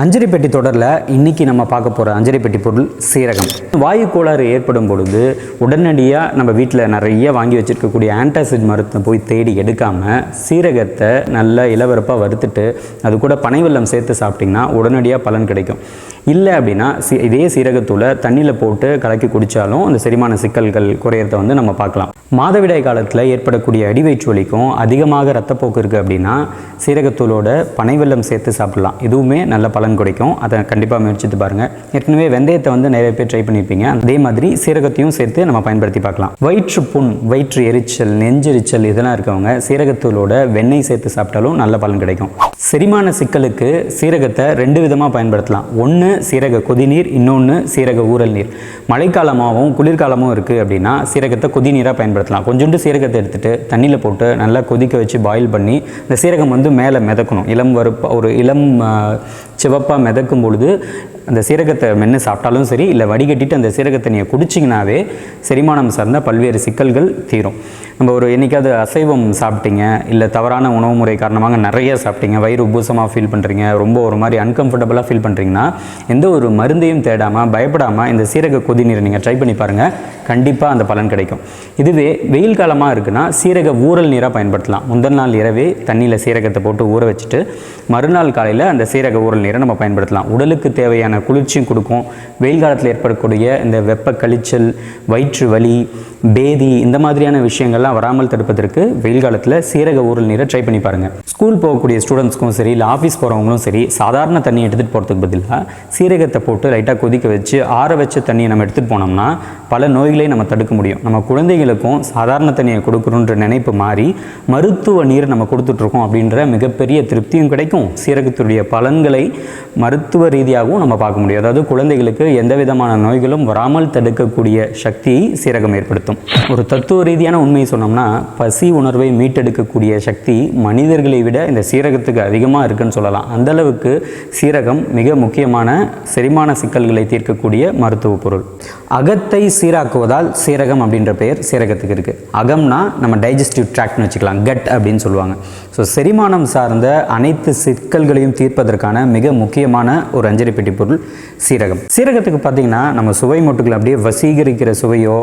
அஞ்சரி பெட்டி தொடரில் இன்றைக்கி நம்ம பார்க்க போகிற அஞ்சரி பெட்டி பொருள் சீரகம். வாயு கோளாறு ஏற்படும் பொழுது உடனடியாக நம்ம வீட்டில் நிறைய வாங்கி வச்சிருக்கக்கூடிய ஆன்டாசிட் மருத்துவம் போய் தேடி எடுக்காமல் சீரகத்தை நல்லா இளவரப்பாக வறுத்துட்டு அது கூட பனைவெல்லம் சேர்த்து சாப்பிட்டிங்கன்னா உடனடியாக பலன் கிடைக்கும். இல்லை அப்படின்னா சி இதே சீரகத்தூளை தண்ணியில் போட்டு கலக்கி குடித்தாலும் அந்த செரிமான சிக்கல்கள் குறையறத வந்து நம்ம பார்க்கலாம். மாதவிடாய் காலத்தில் ஏற்படக்கூடிய அடிவயிற்று வலிக்கும் அதிகமாக ரத்தப்போக்கு இருக்குது அப்படின்னா சீரகத்தூளோட பனைவெல்லம் சேர்த்து சாப்பிடலாம். இதுவுமே நல்ல பலன் கிடைக்கும். அதை கண்டிப்பாக முயற்சித்து பாருங்கள் ஏற்கனவே வெந்தயத்தை வந்து நிறைய பேர் ட்ரை பண்ணியிருப்பீங்க அதே மாதிரி சீரகத்தையும் சேர்த்து நம்ம பயன்படுத்தி பார்க்கலாம். வயிற்று புண் வயிற்று எரிச்சல் நெஞ்செரிச்சல் இதெல்லாம் இருக்கவங்க சீரகத்தூளோட வெண்ணெய் சேர்த்து சாப்பிட்டாலும் நல்ல பலன் கிடைக்கும். செரிமான சிக்கலுக்கு சீரகத்தை ரெண்டு விதமாக பயன்படுத்தலாம். ஒன்று சீரக கொதிநீர் இன்னொன்று சீரக ஊரல் நீர். மழைக்காலமாகவும் குளிர்காலமும் இருக்குது அப்படின்னா சீரகத்தை கொதிநீராக பயன்படுத்தலாம். கொஞ்சோண்டு சீரகத்தை எடுத்துட்டு தண்ணியில் போட்டு நல்லா கொதிக்க வச்சு பாயில் பண்ணி இந்த சீரகம் வந்து மேலே மிதக்கணும். இளம் வறுப்பு ஒரு இளம் சிவப்பாக மிதக்கும் பொழுது அந்த சீரகத்தை மென்று சாப்பிட்டாலும் சரி இல்லை வடிகட்டிட்டு அந்த சீரகத்தை நீங்கள் குடிச்சிங்கனாவே செரிமானம் சார்ந்த பல்வேறு சிக்கல்கள் தீரும். நம்ம ஒரு என்றைக்காவது அசைவம் சாப்பிட்டீங்க இல்லை தவறான உணவு முறை காரணமாக நிறைய சாப்பிட்டீங்க வயிறு உபூசமாக ஃபீல் பண்ணுறீங்க ரொம்ப ஒரு மாதிரி அன்கம்ஃபர்டபுளாக ஃபீல் பண்ணுறீங்கன்னா எந்த ஒரு மருந்தையும் தேடாமல் பயப்படாமல் இந்த சீரக கொதிநீரை நீங்கள் ட்ரை பண்ணி பாருங்கள் கண்டிப்பாக அந்த பலன் கிடைக்கும். இதுவே வெயில் காலமாக இருக்குன்னா சீரக ஊறல் நீராக பயன்படுத்தலாம். முந்தல் நாள் இரவே தண்ணியில் சீரகத்தை போட்டு ஊற வச்சுட்டு மறுநாள் காலையில் அந்த சீரக ஊரல் நீர் நம்ம பயன்படுத்தலாம். உடலுக்கு தேவையான குளிர்ச்சியும் கொடுக்கும். வெயில் காலத்தில் ஏற்படக்கூடிய இந்த வெப்ப கழிச்சல் வயிற்று வலி பேதி இந்த மாதிரியான விஷயங்கள்லாம் வராமல் தடுப்பதற்கு வெயில் காலத்தில் சீரக ஊரல் நீரை ட்ரை பண்ணி பாருங்கள் ஸ்கூல் போகக்கூடிய ஸ்டூடெண்ட்ஸ்க்கும் சரி இல்லை ஆஃபீஸ் போகிறவங்களும் சரி சாதாரண தண்ணி எடுத்துகிட்டு போகிறதுக்கு பதிலாக சீரகத்தை போட்டு லைட்டாக கொதிக்க வச்சு ஆற வச்ச தண்ணியை நம்ம எடுத்துகிட்டு போனோம்னா பல நோய்களை நம்ம தடுக்க முடியும். நம்ம குழந்தைகளுக்கும் சாதாரண தண்ணியை கொடுக்கணுன்ற நினைப்பு மாறி மருத்துவ நீரை நம்ம கொடுத்துட்ருக்கோம் அப்படின்ற மிகப்பெரிய திருப்தியும் கிடைக்கும். சீரகத்துடைய பலன்களை மருத்துவ ரீதியாகவும் நம்ம பார்க்க முடியும். அதாவது குழந்தைகளுக்கு எந்த விதமான நோய்களும் வராமல் தடுக்கக்கூடிய சக்தியை சீரகம் ஏற்படுத்தும். ஒரு தத்துவ ரீதியான உண்மையை சொன்னோம்னா பசி உணர்வை மீட்டெடுக்கக்கூடிய சக்தி மனிதர்களை விட இந்த சீரகத்துக்கு அதிகமாக இருக்குன்னு சொல்லலாம். அந்த அளவுக்கு சீரகம் மிக முக்கியமான செரிமான சிக்கல்களை தீர்க்கக்கூடிய மருத்துவ பொருள். அகத்தை சீராக்குவதால் சீரகம் அப்படின்ற பெயர் சீரகத்துக்கு இருக்குது அகம்னா நம்ம டைஜஸ்டிவ் ட்ராக்ட்னு வச்சுக்கலாம். கட் அப்படின்னு சொல்லுவாங்க. ஸோ செரிமானம் சார்ந்த அனைத்து சிக்கல்களையும் தீர்ப்பதற்கான மிக முக்கியமான ஒரு அஞ்சரி பெட்டி பொருள் சீரகம். சீரகத்துக்கு பார்த்தீங்கன்னா நம்ம சுவை மொட்டுகளை அப்படியே வசீகரிக்கிற சுவையோ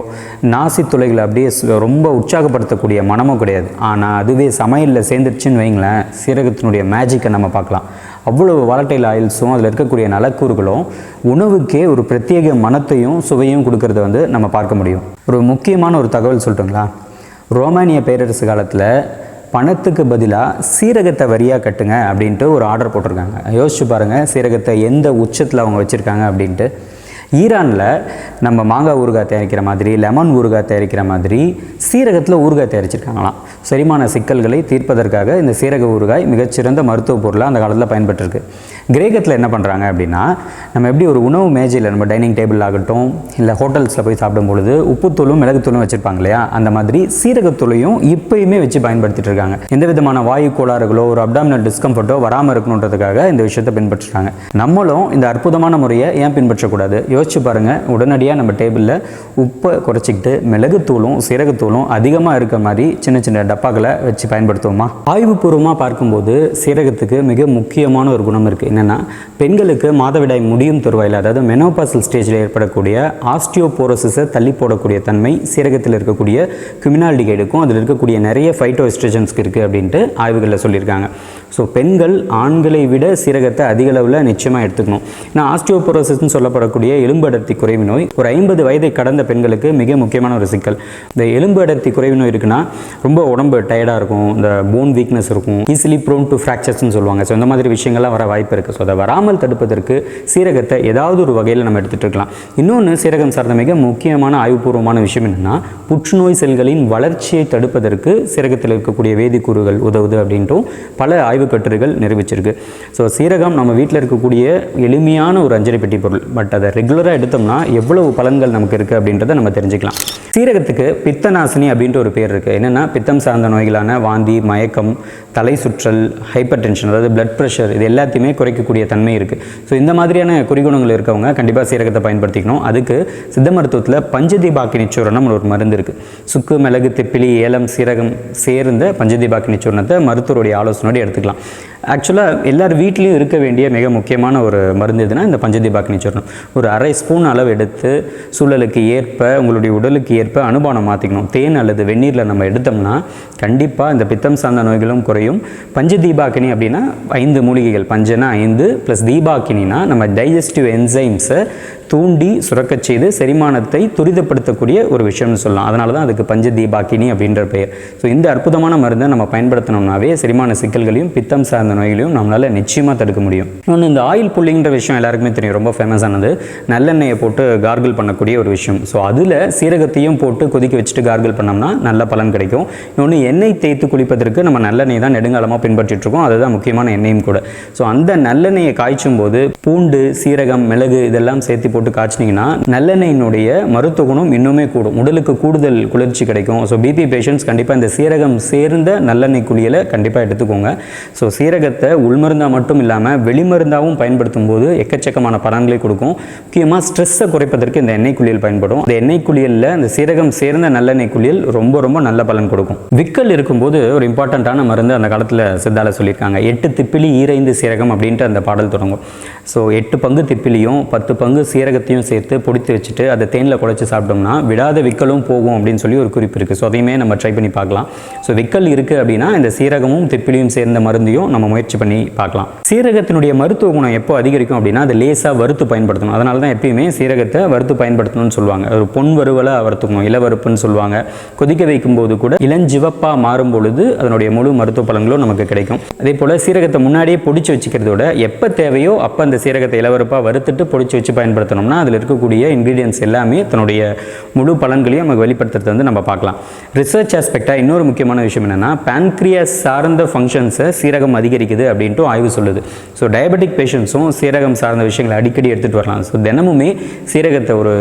நாசி துளைகளை அப்படியே ரொம்ப உற்சாகப்படுத்தக்கூடிய மனமும் கிடையாது. ஆனால் அதுவே சமையலில் சேர்ந்துருச்சுன்னு வைங்களேன் சீரகத்தினுடைய மேஜிக்கை நம்ம பார்க்கலாம். அவ்வளவு வாலட்டைல் ஆயில்ஸும் அதில் இருக்கக்கூடிய நலக்கூறுகளும் உணவுக்கே ஒரு பிரத்யேக மனத்தையும் சுவையும் கொடுக்கறத வந்து நம்ம பார்க்க முடியும். ஒரு முக்கியமான ஒரு தகவல் சொல்லட்டுங்களா? ரோமானிய பேரரசு காலத்தில் பணத்துக்கு பதிலாக சீரகத்தை வரியாக கட்டுங்க அப்படின்ட்டு ஒரு ஆர்டர் போட்டிருக்காங்க. யோசிச்சு பாருங்கள் சீரகத்தை எந்த உச்சத்தில் அவங்க வச்சுருக்காங்க அப்படின்ட்டு. ஈரானில் நம்ம மாங்காய் ஊறுகாய் தயாரிக்கிற மாதிரி லெமன் ஊறுகாய் தயாரிக்கிற மாதிரி சீரகத்தில் ஊறுகாய் தயாரிச்சிருக்காங்களாம். செரிமான சிக்கல்களை தீர்ப்பதற்காக இந்த சீரக ஊறுகாய் மிகச்சிறந்த மருத்துவ பொருளாக அந்த காலத்தில் பயன்பட்டிருக்கு கிரேக்கத்தில் என்ன பண்ணுறாங்க அப்படின்னா நம்ம எப்படி ஒரு உணவு மேஜையில் நம்ம டைனிங் டேபிள் ஆகட்டும் இல்லை ஹோட்டல்ஸில் போய் சாப்பிடும் பொழுது உப்புத்தூளும் மிளகுத்தூளும் வச்சுருப்பாங்க இல்லையா? அந்த மாதிரி சீரகத்தூளையும் இப்பயுமே வச்சு பயன்படுத்திட்டு இருக்காங்க. எந்த விதமான வாயு கோளாறுகளோ ஒரு அப்டாமினல் டிஸ்கம்ஃபர்ட்டோ வராமல் இருக்கணுன்றதுக்காக இந்த விஷயத்தை பின்பற்றுறாங்க. நம்மளும் இந்த அற்புதமான முறையை ஏன் பின்பற்றக்கூடாது? யோசிச்சு பாருங்கள் உடனடியாக நம்ம டேபிளில் உப்பை குறைச்சிக்கிட்டு மிளகுத்தூளும் சீரகத்தூளும் அதிகமாக இருக்க மாதிரி சின்ன சின்ன டப்பாக்களை வச்சு பயன்படுத்துவோமா? ஆய்வுபூர்வமாக பார்க்கும்போது சீரகத்துக்கு மிக முக்கியமான ஒரு குணம் இருக்குது என்னென்னா பெண்களுக்கு மாதவிடாய் முடியும் தருவாயில் அதாவது மெனோபாசல் ஸ்டேஜில் ஏற்படக்கூடிய ஆஸ்டியோபோரோசிஸை தள்ளி போடக்கூடிய தன்மை சீரகத்தில் இருக்கக்கூடிய குமினால்டிகைடுக்கும் அதில் இருக்கக்கூடிய நிறைய ஃபைட்டோ எஸ்ட்ரஜன்ஸ்க்கு இருக்குது அப்படின்ட்டு ஆய்வுகளில் சொல்லியிருக்காங்க. ஸோ பெண்கள் ஆண்களை விட சீரகத்தை அதிக அளவில் நிச்சயமாக எடுத்துக்கணும். ஏன்னா ஆஸ்டியோபோரோசிஸ்னு சொல்லப்படக்கூடிய எலும்பு அடர்த்தி குறைவு நோய் ஒரு ஐம்பது வயதை கடந்த பெண்களுக்கு மிக முக்கியமான ஒரு சிக்கல். இந்த எலும்பு அடர்த்தி குறைவு நோய் இருக்குன்னா ரொம்ப உடம்பு டயர்டாக இருக்கும் இந்த போன் வீக்னஸ் இருக்கும் ஈஸிலி ப்ரோன் டு ஃப்ராக்சர்ஸ்னு சொல்லுவாங்க. ஸோ இந்த மாதிரி விஷயங்கள்லாம் வர வாய்ப்பு இருக்குது ஸோ அதை வராமல் தடுப்பதற்கு சீரகத்தை ஏதாவது ஒரு வகையில் நம்ம எடுத்துகிட்டு இருக்கலாம். இன்னொன்று சீரகம் சார்ந்த மிக முக்கியமான ஆய்வுபூர்வமான விஷயம் என்னென்னா புற்றுநோய் செல்களின் வளர்ச்சியை தடுப்பதற்கு சீரகத்தில் இருக்கக்கூடிய வேதிக்கூறுகள் உதவுது அப்படின்ட்டும் பல ஆய்வு ஆய்வுக்கட்டுரைகள் நிரூபிச்சிருக்கு ஸோ சீரகம் நம்ம வீட்டில் இருக்கக்கூடிய எளிமையான ஒரு அஞ்சரை பெட்டி பொருள். பட் அதை ரெகுலராக எடுத்தோம்னா எவ்வளவு பலன்கள் நமக்கு இருக்குது அப்படின்றத நம்ம தெரிஞ்சுக்கலாம். சீரகத்துக்கு பித்தநாசினி அப்படின்ற ஒரு பேர் இருக்குது என்னென்னா பித்தம் சார்ந்த நோய்களான வாந்தி மயக்கம் தலை சுற்றல் ஹைப்பர் டென்ஷன் அதாவது பிளட் ப்ரெஷர் இது எல்லாத்தையுமே குறைக்கக்கூடிய தன்மை இருக்குது ஸோ இந்த மாதிரியான குறிகுணங்கள் இருக்கவங்க கண்டிப்பாக சீரகத்தை பயன்படுத்திக்கணும். அதுக்கு சித்த மருத்துவத்தில் பஞ்சதீபாக்கினி சூரணம் ஒரு மருந்து இருக்குது சுக்கு மிளகு திப்பிலி ஏலம் சீரகம் சேர்ந்த பஞ்சதீபாக்கினி சூரணத்தை மருத்துவருடைய ஆலோசனையோடு எடுத்துக்கலாம். ആയിരിക്കണം ஆக்சுவலாக எல்லார் வீட்லேயும் இருக்க வேண்டிய மிக முக்கியமான ஒரு மருந்து எதுனா இந்த பஞ்சதீபாக்கினி சூர்ணம். ஒரு அரை ஸ்பூன் அளவு எடுத்து சூழலுக்கு ஏற்ப உங்களுடைய உடலுக்கு ஏற்ப அனுபானம் மாற்றிக்கணும் தேன் அல்லது வெந்நீரில் நம்ம எடுத்தோம்னா கண்டிப்பாக இந்த பித்தம் சார்ந்த நோய்களும் குறையும். பஞ்சதீபாக்கினி அப்படின்னா ஐந்து மூலிகைகள். பஞ்சனா ஐந்து ப்ளஸ் தீபாக்கினா நம்ம டைஜஸ்டிவ் என்சைம்ஸை தூண்டி சுரக்கச் செய்து செரிமானத்தை துரிதப்படுத்தக்கூடிய ஒரு விஷயம்னு சொல்லலாம். அதனால தான் அதுக்கு பஞ்ச தீபாக்கினி அப்படின்ற பெயர். ஸோ இந்த அற்புதமான மருந்தை நம்ம பயன்படுத்தினோம்னாவே செரிமான சிக்கல்களையும் பித்தம் சார்ந்த நோய்களையும் நம்மளால் நிச்சயமாக தடுக்க முடியும். இன்னொன்று இந்த ஆயில் புல்லிங்கிற விஷயம் எல்லாருக்குமே தெரியும். ரொம்ப ஃபேமஸானது நல்லெண்ணெயை போட்டு கார்கிள் பண்ணக்கூடிய ஒரு விஷயம். ஸோ அதில் சீரகத்தையும் போட்டு கொதிக்க வச்சுட்டு கார்கிள் பண்ணோம்னா நல்ல பலன் கிடைக்கும். இன்னொன்று எண்ணெய் தேய்த்து குளிப்பதற்கு நம்ம நல்லெண்ணெய் தான் நெடுங்காலமாக பின்பற்றிட்டு இருக்கோம். அதுதான் முக்கியமான எண்ணெயும் கூட. ஸோ அந்த நல்லெண்ணெயை காய்ச்சும் போது பூண்டு சீரகம் மிளகு இதெல்லாம் சேர்த்து போட்டு காய்ச்சினீங்கன்னா நல்லெண்ணெயினுடைய மருத்துவ குணம் இன்னுமே கூடும். உடலுக்கு கூடுதல் குளிர்ச்சி கிடைக்கும். ஸோ பிபி பேஷண்ட்ஸ் கண்டிப்பாக இந்த சீரகம் சேர்ந்த நல்லெண்ணெய் குளியலை கண்டிப்பாக எடுத்துக்கோங்க. ஸோ சீரகத்தை உள்மருந்தாக மட்டும் இல்லாமல் வெளிமருந்தாகவும் பயன்படுத்தும் போது எக்கச்சக்கமான பலன்களை கொடுக்கும். முக்கியமாக ஸ்ட்ரெஸ்ஸை குறைப்பதற்கு இந்த எண்ணெய் குளியல் பயன்படும். இந்த எண்ணெய் குளியலில் இந்த சீரகம் சேர்ந்த நல்லெண்ணெய் குளியல் ரொம்ப ரொம்ப நல்ல பலன் கொடுக்கும். விக்கல் இருக்கும்போது ஒரு இம்பார்ட்டண்ட்டான மருந்து அந்த காலத்தில் சித்தால சொல்லியிருக்காங்க. எட்டு திப்பிலி ஈரைந்து சீரகம் அப்படின்ட்டு அந்த பாடல் தொடங்கும். ஸோ எட்டு பங்கு திப்பிலியும் பத்து பங்கு சீரகத்தையும் சேர்த்து பொடித்து வச்சுட்டு அதை தேனில் குழச்சி சாப்பிட்டோம்னா விடாத விக்கலும் போகும் அப்படின்னு சொல்லி ஒரு குறிப்பு இருக்குது ஸோ அதையுமே நம்ம ட்ரை பண்ணி பார்க்கலாம். ஸோ விக்கல் இருக்குது அப்படின்னா இந்த சீரகமும் திப்பிலியும் சேர்ந்த மருந்தையும் நம்ம முயற்சி பண்ணி பார்க்கலாம். சீரகத்தினுடைய மருத்துவ குணம் எப்போ அதிகரிக்கும் அப்படின்னா அது லேசாக வறுத்து பயன்படுத்தணும். அதனால தான் எப்பயுமே சீரகத்தை வறுத்து பயன்படுத்தணும்னு சொல்லுவாங்க. ஒரு பொன் வறுவலை வறுத்துக்கணும். இளவறுப்புன்னு சொல்லுவாங்க. கொதிக்க வைக்கும் போது கூட இளஞ்சிவப்பாக மாறும் பொழுது அதனுடைய முழு மருத்துவ பலன்களும் நமக்கு கிடைக்கும். அதே போல் சீரகத்தை முன்னாடியே பொடிச்சு வச்சுக்கிறதோட எப்போ தேவையோ அப்போ அந்த சீரகத்தை இளவறுப்பாக வறுத்துட்டு பொடிச்சு வச்சு பயன்படுத்தணும்னா அதில் இருக்கக்கூடிய இன்க்ரீடியன்ஸ் எல்லாமே தன்னுடைய முழு பலன்களையும் நமக்கு வெளிப்படுத்துறது வந்து நம்ம பார்க்கலாம். ரிசர்ச் ஆஸ்பெக்டாக இன்னொரு முக்கியமான விஷயம் என்னென்னா பேன்க்ரியாஸ் சார்ந்த ஃபங்க்ஷன்ஸை சீரகம் அதிகரிக்குது அப்படின்ட்டு ஆய்வு சொல்லுது. ஸோ டயபெட்டிக் பேஷண்ட்ஸும் சீரகம் சார்ந்த விஷயங்களை அடிக்கடி எடுத்துகிட்டு வரலாம். ஸோ தினமுமே சீரகத்தை ஒரு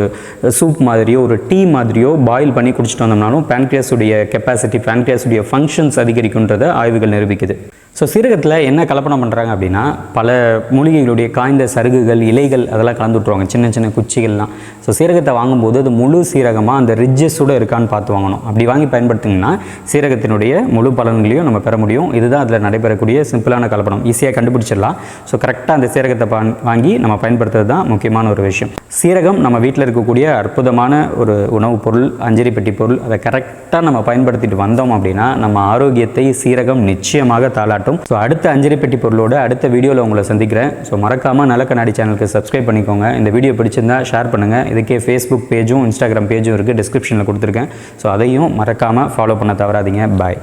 சூப் மாதிரியோ ஒரு டீ மாதிரியோ பாயில் பண்ணி குடிச்சிட்டு வந்தோம்னாலும் பேன்க்ரியாஸுடைய கெப்பாசிட்டி பேன்க்ரியாஸுடைய ஃபங்க்ஷன்ஸ் அதிகரிக்குன்றதை ஆய்வுகள் நிரூபிக்குது. ஸோ சீரகத்தில் என்ன கலப்படம் பண்ணுறாங்க அப்படின்னா பல மூலிகைகளுடைய காய்ந்த சருகுகள் இலைகள் அதெல்லாம் கலந்து விட்ருவாங்க சின்ன சின்ன குச்சிகள்லாம். ஸோ சீரகத்தை வாங்கும்போது அது முழு சீரகமாக அந்த ரிட்ஜஸோடு இருக்கான்னு பார்த்து வாங்கணும். அப்படி வாங்கி பயன்படுத்திங்கன்னா சீரகத்தினுடைய முழு பலன்களையும் நம்ம பெற முடியும். இதுதான் அதில் நடைபெறக்கூடிய சிம்பிளான கலப்படம். ஈஸியாக கண்டுபிடிச்சிடலாம். ஸோ கரெக்டாக அந்த சீரகத்தை பா- வாங்கி நம்ம பயன்படுத்துறது தான் முக்கியமான ஒரு விஷயம். சீரகம் நம்ம வீட்டில் இருக்கக்கூடிய அற்புதமான ஒரு உணவுப் பொருள் அஞ்சரி பெட்டி பொருள் அதை கரெக்டாக நம்ம பயன்படுத்திட்டு வந்தோம் அப்படின்னா நம்ம ஆரோக்கியத்தை சீரகம் நிச்சயமாக தாளாட்டும். ஸோ அடுத்த அஞ்சரி பெட்டி பொருளோட அடுத்த வீடியோவில் உங்களை சந்திக்கிறேன். ஸோ மறக்காமல் நல்ல கண்ணாடி சேனலுக்கு சப்ஸ்கிரைப் பண்ணிக்கோங்க. இந்த வீடியோ பிடிச்சிருந்தா ஷேர் பண்ணுங்கள் இதுக்கே ஃபேஸ்புக் பேஜும் இன்ஸ்டாகிராம் பேஜும் இருக்குது டிஸ்கிரிப்ஷனில் கொடுத்துருக்கேன். ஸோ அதையும் மறக்காமல் ஃபாலோ பண்ண தவறாதீங்க. பாய்